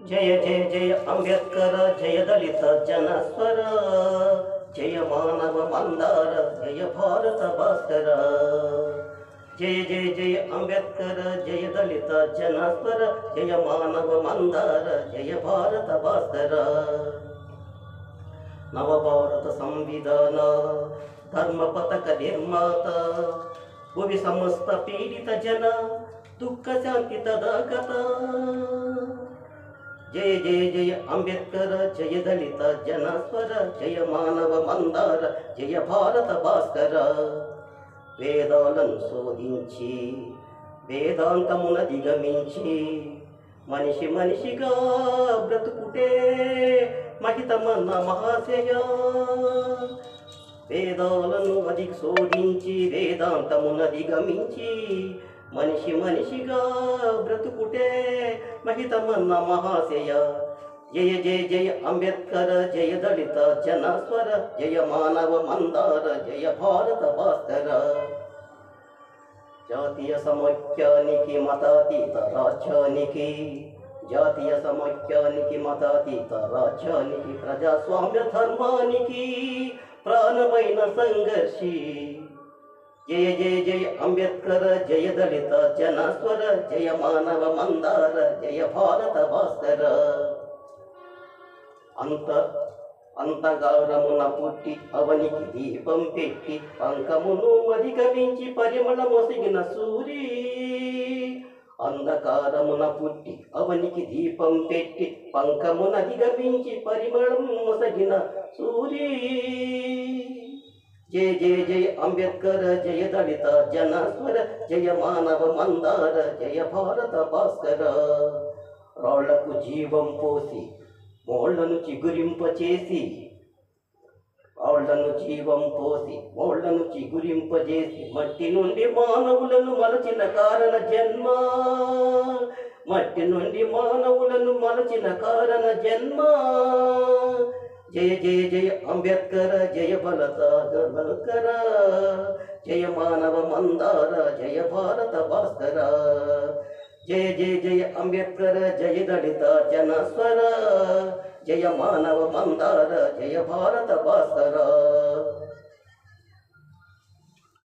జయ జయ జయ అంబేద్కర జయ దళిత జనస్వర జయ మానవ మందార జయ భారత భాస్కర జయ జయ జయ అంబేద్కర జయ దళిత జనస్వర జయ మానవ మందార జయ భారత భాస్కర నవభారత సంవిధాన ధర్మ పథక నిర్మాత భువి సమస్త పీడిత జన దుఃఖ శాంతి తదాగత జయ జయ జయ అంబేద్కర జయ దళిత జనస్వర జయ మానవ మందార జయ భారత భాస్కర. వేదాలను శోధించి వేదాంతమున దిగమించి మనిషి మనిషిగా బ్రతుకుటే మహితమన్న మహాశయ. వేదాలను అది శోధించి వేదాంతమున దిగమించి మనిషి మనిషిగా బ్రతుకుటే మహితమన్న మహాశయ జయ జయ జయ అంబేద్కర జయ దళిత జనస్వర జయ మానవ మందార జయ భారత భాస్కర జాతీయ సమైక్యానికి మతాతీత రాజ్యానికి జాతీయ సమైక్యానికి మతాతీత రాజ్యానికి ప్రజాస్వామ్య ధర్మానికి ప్రాణమైన సంఘర్షి జయ జయ జయ అంబేద్కర జయ దళిత జనస్వర జయ మానవ మందార జయ భారత భాస్కర. అంత అంతగారమున పుట్టి అవనికి దీపం పెట్టి పంకమును అధిగమించి పరిమళ మొసిగిన సూరి. అంధకారమున పుట్టి అవనికి దీపం పెట్టి పంకమున అధిగమించి పరిమళం మొసగిన సూరి. జయ జయ జయ అంబేద్కర్ జయ దళిత జనస్వర జయ మానవ మందార జయ భారత భాస్కర. రాళ్ళకు జీవం పోసి మోళ్ళను చిగురింపచేసి రాళ్ళను జీవం పోసి మోళ్ళను చిగురింపజేసి మట్టి నుండి మానవులను మలచిన కారణ జన్మ. మట్టి నుండి మానవులను మలచిన కారణ జన్మ. జయ జయ జయ అంబేద్కర జయ బలత జయ మానవ మందార జయ భారత భాస్కర. జయ జయ జయ అంబేద్కర జయ దళిత జనస్వర జయ మానవ మందార జయ భారత భాస్కర.